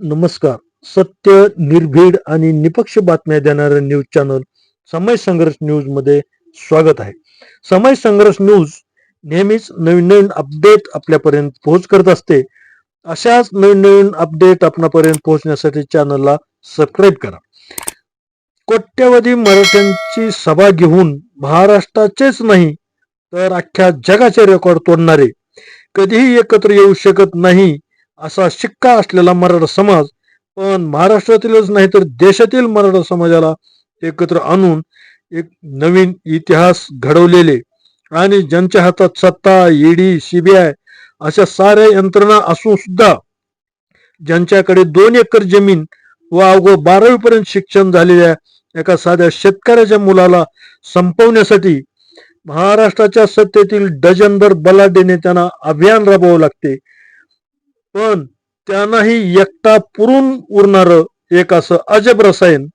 नमस्कार. सत्य निर्भीड आणि निपक्ष बातम्या देणारं न्यूज चॅनल समय संघर्ष न्यूजमध्ये स्वागत आहे. समय संघर्ष न्यूज नेहमीच नवीन नवीन अपडेट आपल्यापर्यंत पोहोच करत असते. अशाच नवीन नवीन अपडेट आपणापर्यंत पोहोचण्यासाठी चॅनलला सबस्क्राईब करा. कोट्यवधी मराठ्यांची सभा घेऊन महाराष्ट्राचेच नाही तर अख्ख्या जगाचे रेकॉर्ड तोडणारे. कधीही एकत्र येऊ शकत नाही असा शिक्का असलेला मराठा समाज. पण महाराष्ट्रातीलच नाही तर देशातील मराठा समाजाला एकत्र आणून एक नवीन इतिहास घडवलेले. आणि ज्यांच्या हातात सत्ता ईडी सीबीआय अशा साऱ्या यंत्रणा असून सुद्धा ज्यांच्याकडे दोन एकर जमीन व अवघं बारावी पर्यंत शिक्षण झालेल्या एका साध्या शेतकऱ्याच्या मुलाला संपवण्यासाठी महाराष्ट्राच्या सत्तेतील डझनभर बलाढ्य त्यांना अभियान राबवावं लागते. पण त्यांनाही एकटा पुरून उरणार एक असं अजब रसायन.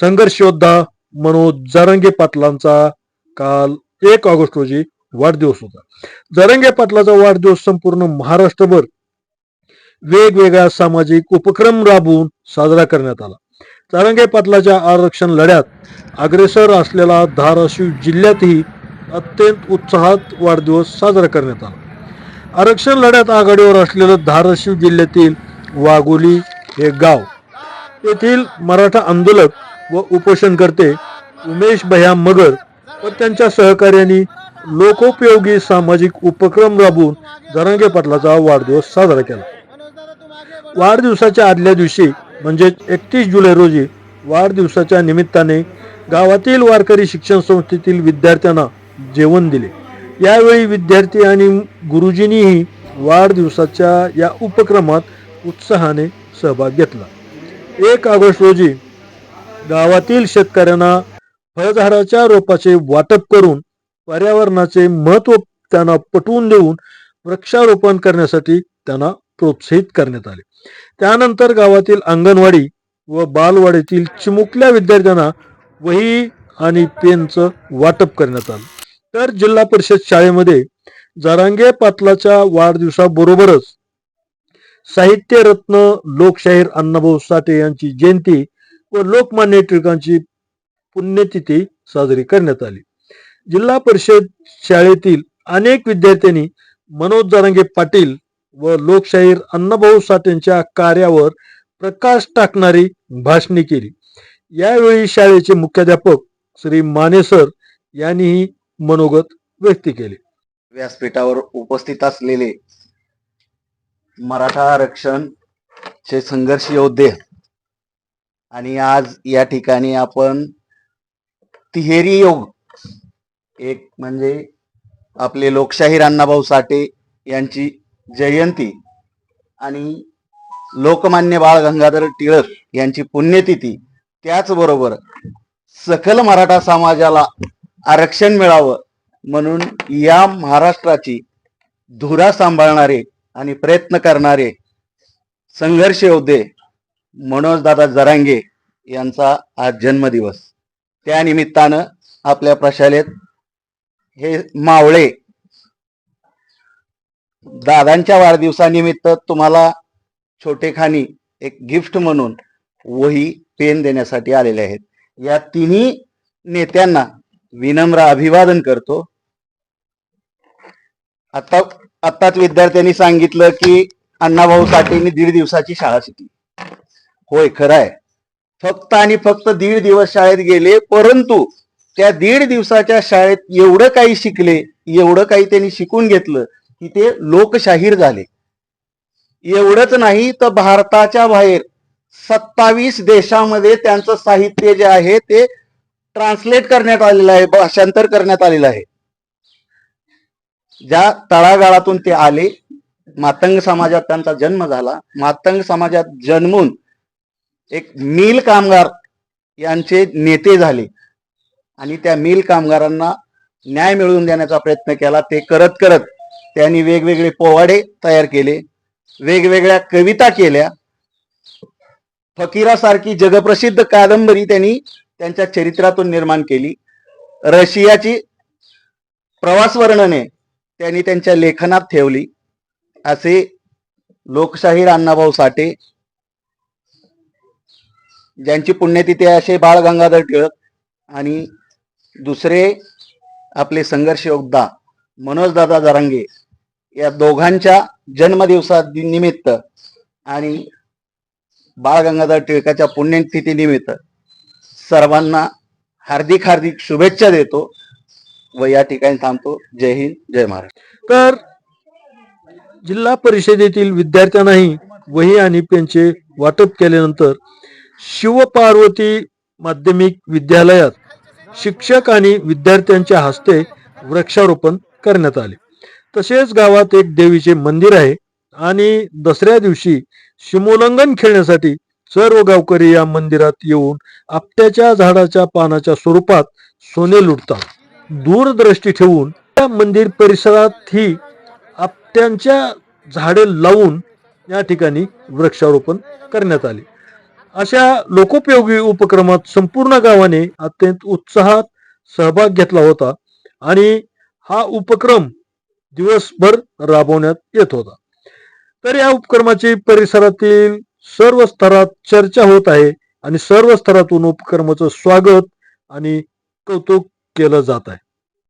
संघर्ष योद्धा मनोज जरंगे पाटलांचा काल एक ऑगस्ट रोजी वाढदिवस होता. जरंगे पाटलाचा वाढदिवस संपूर्ण महाराष्ट्रभर वेगवेगळ्या सामाजिक उपक्रम राबवून साजरा करण्यात आला. जरंगे पाटलाच्या आरक्षण लढ्यात अग्रेसर असलेला धाराशिव जिल्ह्यातही अत्यंत उत्साहात वाढदिवस साजरा करण्यात आला. आरक्षण लढ्यात आघाडीवर असलेलं धाराशिव जिल्ह्यातील वाघोली हे गाव. येथील मराठा आंदोलक व उपोषणकर्ते उमेश भया मगर व त्यांच्या सहकार्यांनी लोकोपयोगी सामाजिक उपक्रम राबवून जरांगे पाटलाचा वाढदिवस साजरा केला. वाढदिवसाच्या आदल्या दिवशी म्हणजे एकतीस जुलै रोजी वाढदिवसाच्या निमित्ताने गावातील वारकरी शिक्षण संस्थेतील विद्यार्थ्यांना जेवण दिले. यावेळी विद्यार्थी आणि गुरुजींनीही वाढदिवसाच्या या उपक्रमात उत्साहाने सहभाग घेतला. एक ऑगस्ट रोजी गावातील शेतकऱ्यांना फळझाडाच्या रोपाचे वाटप करून पर्यावरणाचे महत्त्व त्यांना पटवून देऊन वृक्षारोपण करण्यासाठी त्यांना प्रोत्साहित करण्यात आले. त्यानंतर गावातील अंगणवाडी व बालवाडीतील चिमुकल्या विद्यार्थ्यांना वही आणि पेनचं वाटप करण्यात आलं. तर जिल्हा परिषद शाळेमध्ये जरांगे पाटलाच्या वाढदिवसाबरोबरच साहित्य रत्न लोकशाहीर अण्णाभाऊ साठे यांची जयंती व लोकमान्य टिळकांची पुण्यतिथी साजरी करण्यात आली. जिल्हा परिषद शाळेतील अनेक विद्यार्थ्यांनी मनोज जरांगे पाटील व लोकशाहीर अण्णाभाऊ साठेंच्या कार्यावर प्रकाश टाकणारी भाषणे केली. यावेळी शाळेचे मुख्याध्यापक श्री मानेसर यांनीही मनोगत व्यक्त केले. व्यासपीठावर उपस्थित असलेले मराठा आरक्षण चे संघर्ष योद्धे. आणि आज या ठिकाणी आपण तिहेरी योग एक म्हणजे आपले लोकशाहीर अण्णाभाऊ साठे यांची जयंती आणि लोकमान्य बाळ गंगाधर टिळक यांची पुण्यतिथी त्याचबरोबर सकल मराठा समाजाला आरक्षण मिळावं म्हणून या महाराष्ट्राची धुरा सांभाळणारे आणि प्रयत्न करणारे संघर्ष योद्धे मनोजदादा जरांगे यांचा आज जन्मदिवस. त्यानिमित्तानं आपल्या प्रशालेत हे मावळे दादांच्या वाढदिवसानिमित्त तुम्हाला छोटेखानी एक गिफ्ट म्हणून वही पेन देण्यासाठी आलेले आहेत. या तिन्ही नेत्यांना विनम्र अभिवादन करतो. आता आत्ताच विद्यार्थ्यांनी सांगितलं की अण्णाभाऊ साठेंनी दीड दिवसाची शाळा शिकली. होय खरं आहे फक्त आणि फक्त दीड दिवस शाळेत गेले परंतु त्या दीड दिवसाच्या शाळेत एवढं काही शिकले एवढं काही त्यांनी शिकून घेतलं की ते लोकशाहीर झाले. एवढंच नाही तर भारताच्या बाहेर सत्तावीस देशामध्ये त्यांचं साहित्य जे आहे ते ट्रान्सलेट करण्यात आलेलं आहे भाषांतर करण्यात आलेलं आहे. ज्या तळागाळातून ते आले मातंग समाजात त्यांचा जन्म झाला. मातंग समाजात जन्मून एक मिल कामगार यांचे नेते झाले. आणि त्या मिल कामगारांना न्याय मिळवून देण्याचा प्रयत्न केला. ते करत करत त्यांनी वेगवेगळे पोवाडे तयार केले. वेगवेगळ्या कविता केल्या. फकीरासारखी जगप्रसिद्ध कादंबरी त्यांनी त्यांच्या चरित्रातून निर्माण केली. रशियाची प्रवास वर्णने त्यांनी त्यांच्या लेखनात ठेवली. असे लोकशाहीर अण्णाभाऊ साठे ज्यांची पुण्यतिथी असे बाळ गंगाधर टिळक आणि दुसरे आपले संघर्ष योद्धा मनोजदादा जरांगे या दोघांच्या जन्मदिवसा निमित्त आणि बाळ गंगाधर टिळकाच्या पुण्यतिथीनिमित्त सर्वांना हार्दिक हार्दिक शुभेच्छा देतो व या ठिकाणी थांबतो. जय हिंद जय महाराष्ट्र. तर जिल्हा परिषदेतील विद्यार्थ्यांनाही वही आणि पेनचे वाटप केल्यानंतर शिवपार्वती माध्यमिक विद्यालयात शिक्षक आणि विद्यार्थ्यांच्या हस्ते वृक्षारोपण करण्यात आले. तसेच गावात एक देवीचे मंदिर आहे आणि दसऱ्या दिवशी शिमोल्लंघन खेळण्यासाठी सर्व गावकरी या मंदिरात येऊन आपट्याच्या झाडाच्या पानाच्या स्वरूपात सोने लुटतात. दूरदृष्टी ठेवून त्या मंदिर परिसरात ही आपट्यांच्या झाडे लावून या ठिकाणी वृक्षारोपण करण्यात आले. अशा लोकोपयोगी उपक्रमात संपूर्ण गावाने अत्यंत उत्साहात सहभाग घेतला होता आणि हा उपक्रम दिवसभर राबवण्यात येत होता. तर या उपक्रमाची परिसरातील सर्व स्तरात चर्चा होत आहे आणि सर्व स्तरातून उपक्रमाचं स्वागत आणि कौतुक केलं जात आहे.